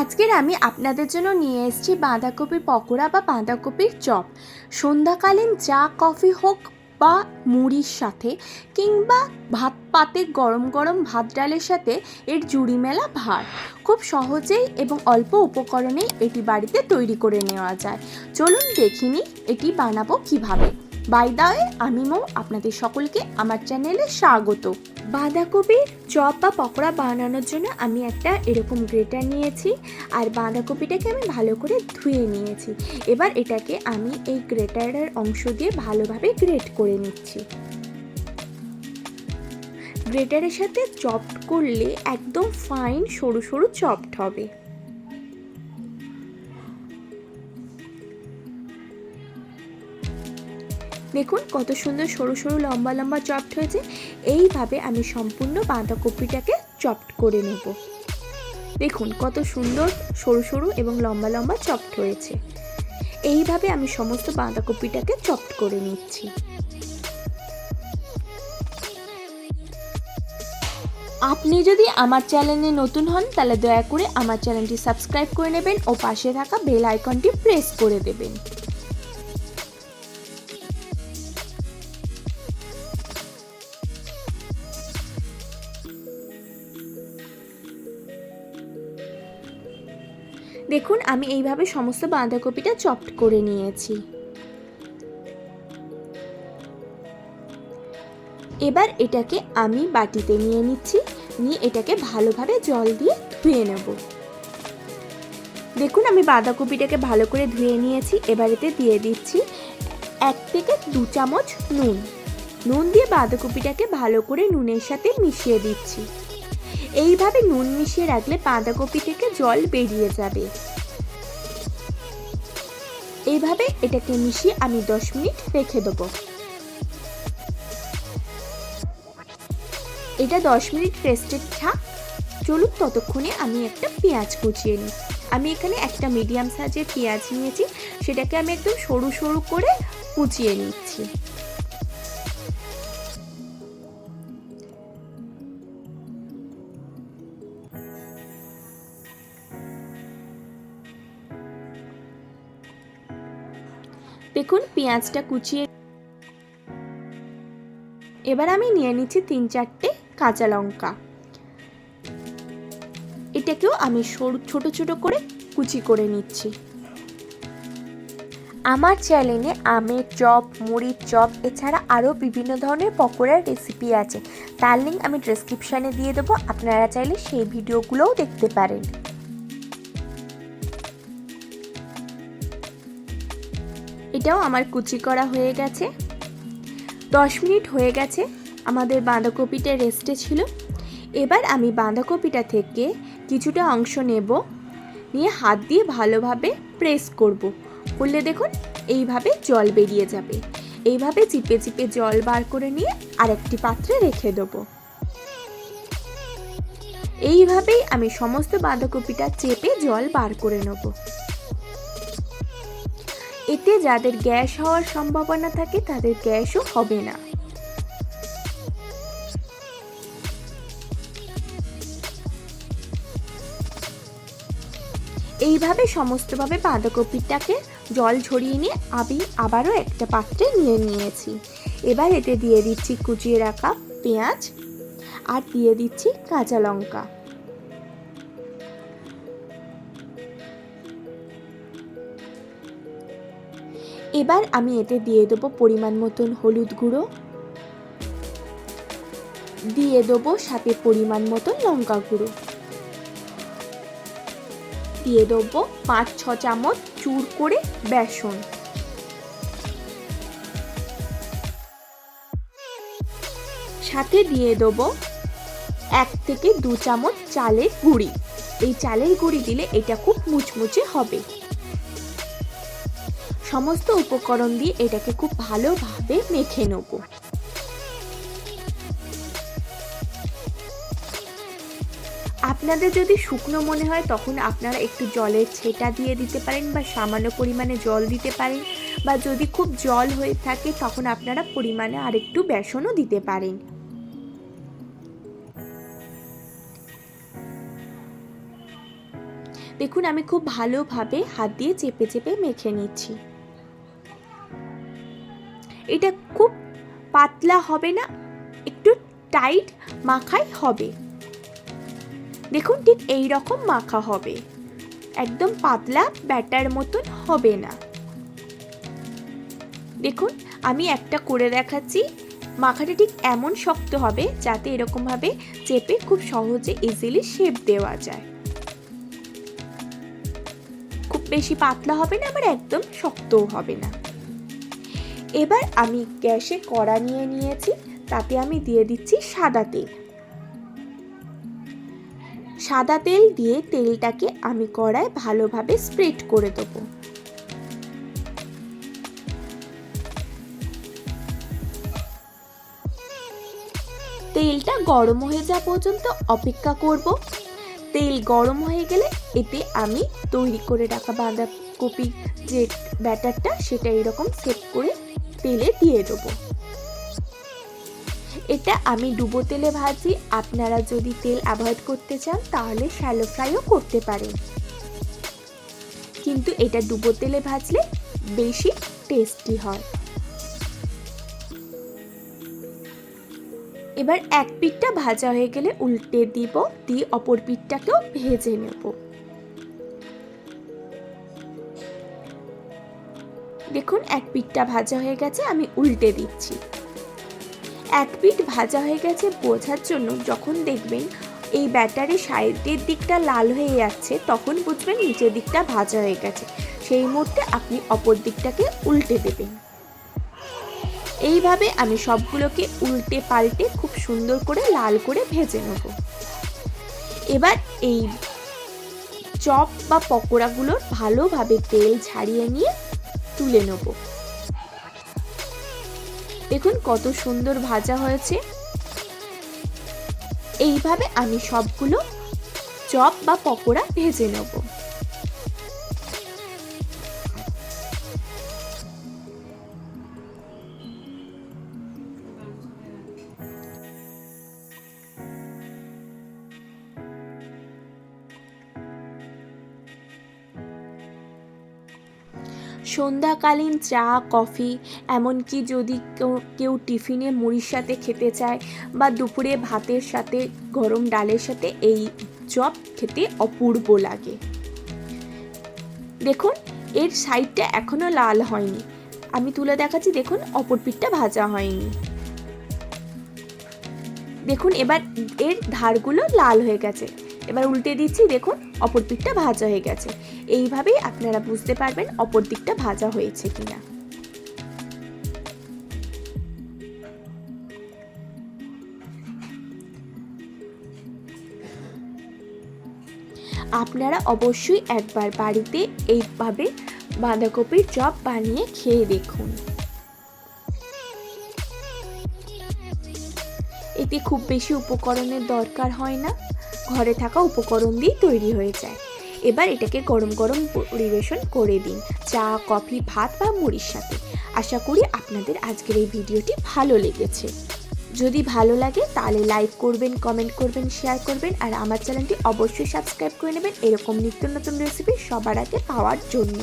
আজকের আমি আপনাদের জন্য নিয়ে এসেছি বাঁধাকপির পকোড়া বা বাঁধাকপির চপ। সন্ধ্যাকালীন চা, কফি হোক বা মুড়ির সাথে কিংবা ভাত পাতে গরম গরম ভাত ডালের সাথে এর জুড়ি মেলা ভার খুব সহজেই এবং অল্প উপকরণেই এটি বাড়িতে তৈরি করে নেওয়া যায়। চলুন দেখিনি এটি বানাবো কীভাবে। বাই দাওয়ে আমি মৌ, আপনাদের সকলকে আমার চ্যানেলে স্বাগত। বাঁধাকপির চপ বা পকোড়া বানানোর জন্য আমি একটা এরকম গ্রেটার নিয়েছি, আর বাঁধাকপিটাকে আমি ভালো করে ধুয়ে নিয়েছি। এবার এটাকে আমি এই গ্রেটারের অংশ দিয়ে ভালোভাবে গ্রেট করে নিচ্ছি। গ্রেটারের সাথে চপড করলে একদম ফাইন সরু সরু চপড হবে। দেখুন কত সুন্দর সরু সরু লম্বা লম্বা চপড হয়েছে। এইভাবে আমি সম্পূর্ণ বাঁধাকপিটাকে চপড করে নেব। দেখুন কত সুন্দর সরু সরু এবং লম্বা লম্বা চপড হয়েছে। এইভাবে আমি সমস্ত বাঁধাকপিটাকে চপড করে নিচ্ছি। আপনি যদি আমার চ্যানেলে নতুন হন, তাহলে দয়া করে আমার চ্যানেলটি সাবস্ক্রাইব করে নেবেন ও পাশে থাকা বেল আইকনটি প্রেস করে দেবেন। দেখুন, আমি এইভাবে সমস্ত বাঁধাকপিটা চপড করে নিয়েছি। এবার এটাকে আমি বাটিতে নিয়ে নিচ্ছি, নিয়ে এটাকে ভালোভাবে জল দিয়ে ধুয়ে নেব। দেখুন, আমি বাঁধাকপিটাকে ভালো করে ধুয়ে নিয়েছি, এবার এতে দিয়ে দিচ্ছি এক থেকে দু চামচ নুন। নুন দিয়ে বাঁধাকপিটাকে ভালো করে নুনের সাথে মিশিয়ে দিচ্ছি। এইভাবে নুন মিশিয়ে রাখলে বাঁধাকপি থেকে জল বেরিয়ে যাবে। এইভাবে এটাকে মিশিয়ে আমি দশ মিনিট রেখে দেবো। এটা দশ মিনিট রেস্টেড থাক। চলুন ততক্ষণে আমি একটা পেঁয়াজ কুচিয়ে নিই। আমি এখানে একটা মিডিয়াম সাইজের পেঁয়াজ নিয়েছি। সেটাকে আমি একদম সরু সরু করে কুচিয়ে নিচ্ছি দেখুন, পেঁয়াজটা কুচিয়ে এবার আমি নিয়ে নিচ্ছি তিন চারটে কাঁচা লঙ্কা। এটাকেও আমি সরু, ছোট ছোট করে কুচি করে নিচ্ছি। আমার চ্যানেলে আমের চপ, মুড়ির চপ, এছাড়া আরও বিভিন্ন ধরনের পকোড়ার রেসিপি আছে। তার লিঙ্ক আমি ডেসক্রিপশানে দিয়ে দেবো। আপনারা চাইলে সেই ভিডিওগুলোও দেখতে পারেন। এটাও আমার কুচি করা হয়ে গেছে। দশ মিনিট হয়ে গেছে, আমাদের বাঁধাকপিটা রেস্টে ছিল। এবার আমি বাঁধাকপিটা থেকে কিছুটা অংশ নেব, নিয়ে হাত দিয়ে ভালোভাবে প্রেস করব। করলে দেখুন, এইভাবে জল বেরিয়ে যাবে। এইভাবে চিপে চিপে জল বার করে নিয়ে আরেকটি পাত্রে রেখে দেবো। এইভাবেই আমি সমস্ত বাঁধাকপিটা চেপে জল বার করে নেব। এতে যাদের গ্যাস হওয়ার সম্ভাবনা থাকে, তাদের গ্যাসও হবে না। এইভাবে সমস্তভাবে বাঁধাকপিটাকে জল ঝরিয়ে নিয়ে আমি আবারও একটা পাত্রে নিয়ে নিয়েছি। এবার এতে দিয়ে দিচ্ছি কুচিয়ে রাখা পেঁয়াজ আর দিয়ে দিচ্ছি কাঁচা লঙ্কা। এবার আমি এতে দিয়ে দেবো পরিমাণ মতন হলুদ গুঁড়ো। দিয়ে দেবো সাথে পরিমাণ মতন লঙ্কা গুঁড়ো। দিয়ে দেবো পাঁচ ছ চামচ চুর করে বেসন। সাথে দিয়ে দেবো এক থেকে দু চামচ চালের গুঁড়ি। এই চালের গুঁড়ি দিলে এটা খুব মুচমুচে হবে। সমস্ত উপকরণ দিয়ে এটাকে খুব ভালোভাবে মেখে নেব। আপনাদের যদি শুকনো মনে হয়, তখন আপনারা একটু জলের ছেটা দিয়ে দিতে পারেন বা সামান্য পরিমাণে জল দিতে পারেন বা যদি খুব জল হয়ে থাকে, তখন আপনারা পরিমাণে আরেকটু বেসনও দিতে পারেন। দেখুন, আমি খুব ভালোভাবে হাত দিয়ে চেপে চেপে মেখে নিচ্ছি। এটা খুব পাতলা হবে না, একটু টাইট মাখাই হবে। দেখুন ঠিক এই রকম মাখা হবে। একদম পাতলা ব্যাটার মতন হবে না। দেখুন, আমি একটা করে দেখাচ্ছি। মাখাটা ঠিক এমন শক্ত হবে যাতে এরকমভাবে চেপে খুব সহজে ইজিলি শেপ দেওয়া যায়। খুব বেশি পাতলা হবে না, আবার একদম শক্তও হবে না। এবার আমি গ্যাসে কড়া নিয়ে নিয়েছি, তাতে আমি দিয়ে দিচ্ছি সাদা তেল। সাদা তেল দিয়ে তেলটাকে আমি কড়ায় ভালোভাবে স্প্রেড করে দেবো। তেলটা গরম হয়ে যাওয়া পর্যন্ত অপেক্ষা করব। তেল গরম হয়ে গেলে এতে আমি তৈরি করে রাখা বাঁধাকপি যে ব্যাটারটা, সেটা এরকম সেট করে তেলে দিয়ে দেবো। এটা আমি ডুবো তেলে ভাজি। আপনারা যদি তেল অ্যাভয়েড করতে চান, তাহলে শ্যালো ফ্রাইও করতে পারেন। কিন্তু এটা ডুবো তেলে ভাজলে বেশি টেস্টি হয়। এবার এক পিঠটা ভাজা হয়ে গেলে উল্টে দিব, দিয়ে অপর পিঠটাকেও ভেজে নেব। দেখুন, এক পিঠটা ভাজা হয়ে গেছে, আমি উল্টে দিচ্ছি। এক পিঠ ভাজা হয়ে গেছে বোঝার জন্য যখন দেখবেন এই ব্যাটারের সাইডের দিকটা লাল হয়ে যাচ্ছে, তখন বুঝবেন নিচের দিকটা ভাজা হয়ে গেছে। সেই মুহূর্তে আপনি অপর দিকটাকে উল্টে দেবেন। এইভাবে আমি সবগুলোকে উল্টে পাল্টে খুব সুন্দর করে লাল করে ভেজে নেব। এবার এই চপ বা পকোড়াগুলোর ভালোভাবে তেল ছাড়িয়ে নিয়ে তুলে নেব। দেখুন কত সুন্দর ভাজা হয়েছে। এইভাবে আমি সবগুলো চপ বা পকোড়া ভেজে নেব। সন্ধ্যাকালীন চা, কফি, এমনকি যদি কেউ টিফিনে মুড়ির সাথে খেতে চায় বা দুপুরে ভাতের সাথে, গরম ডালের সাথে এই চপ খেতে অপূর্ব লাগে। দেখুন, এর সাইডটা এখনও লাল হয়নি। আমি তুলে দেখাচ্ছি, দেখুন, অপর পিঠটা ভাজা হয়নি। দেখুন, এবার এর ধারগুলো লাল হয়ে গেছে। এবার উল্টে দিচ্ছি, দেখুন, অপর দিকটা ভাজা হয়ে গেছে। এইভাবেই আপনারা বুঝতে পারবেন অপর দিকটা ভাজা হয়েছে কিনা। আপনারা অবশ্যই একবার বাড়িতে এইভাবে বাঁধাকপির চপ বানিয়ে খেয়ে দেখুন। এতে খুব বেশি উপকরণের দরকার হয় না। ঘরে থাকা উপকরণ দিয়েই তৈরি হয়ে যায়। এবার এটাকে গরম গরম পরিবেশন করে দিন। চা, কফি, ভাত বা মুড়ির সাথে। আশা করি আপনাদের আজকের এই ভিডিওটি ভালো লেগেছে। যদি ভালো লাগে তাহলে লাইক করবেন, কমেন্ট করবেন, শেয়ার করবেন আর আমার চ্যানেলটি অবশ্যই সাবস্ক্রাইব করে নেবেন। এরকম নিত্য নতুন রেসিপি সবার আগে পাওয়ার জন্য।